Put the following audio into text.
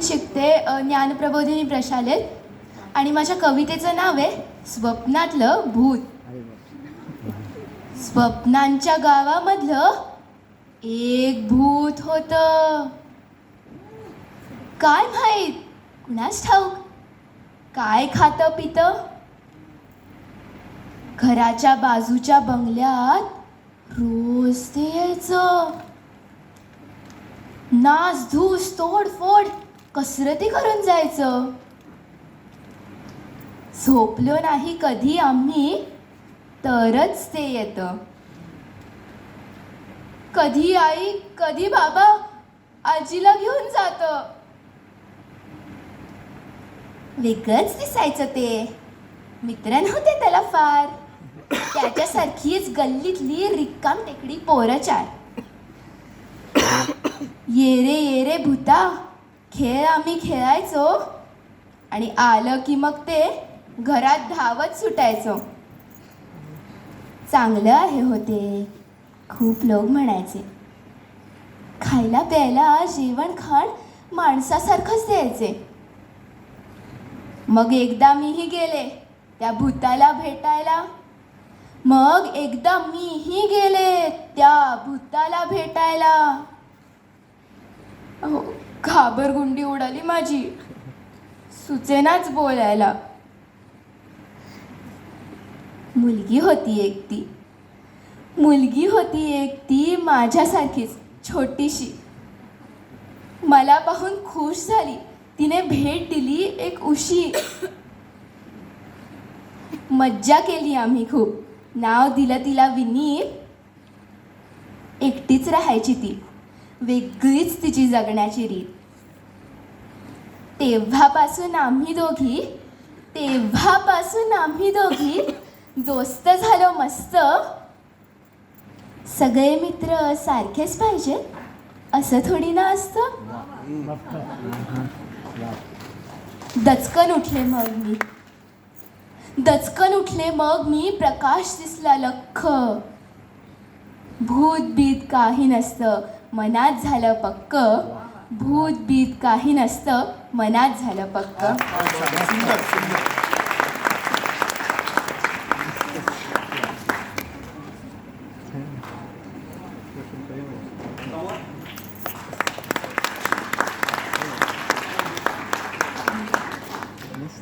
कॉलेजात शिकते ज्ञानप्रबोधिनी प्रशालेत. आणि माझ्या कवितेचं नाव आहे स्वप्नातलं भूत. स्वप्नांच्या गावामधलं एक भूत होत. काय माहीत? कुणास ठाऊक? काय खातं पितं? घराच्या बाजूच्या बंगल्यात रोज ते यायचं. नाच धूस तोडफोड. कसरती करून जायचं? झोपलो नाही कधी आम्ही तरच ते येतं. कधी आई कधी बाबा आजीला घेऊन जातं. वेगळंच दिसायचं ते. मित्र नव्हते त्याला फार. त्याच्यासारखीच गल्लीतली रिकाम टेकडी पोरचार येरे ये रे ये रे भूता. खेळ आम्ही खेळायचो आणि आलं की मग ते घरात धावत सुटायचो. चांगलं आहे होते खूप लोक म्हणायचे. खायला प्यायला जेवण खाण माणसासारखंच द्यायचे. मग एकदा मीही गेले त्या भूताला भेटायला. मग एकदा मीही गेले त्या भूताला भेटायला. हो घाबरगुंडी उडाली माझी. सुचेनाच बोलायला. मुलगी होती एक ती. मुलगी होती एक ती माझ्यासारखीच छोटीशी. मला पाहून खुश झाली. तिने भेट दिली एक उशी. मज्जा केली आम्ही खूप. नाव दिलं तिला विनी एकटीच राहायची ती. वेगळीच तिची जगण्याची रीत. तेव्हापासून आम्ही दोघी तेव्हापासून आम्ही दोघी दोस्त झालो मस्त. सगळे मित्र सारखेच पाहिजे असं थोडी ना असतं? दचकन उठले मग मी. दचकन उठले मग मी प्रकाश दिसला लख भूत बीत काही नसतं. मनात झालं पक्क. भूत बीत काही नसतं. मनात झालं पक्क.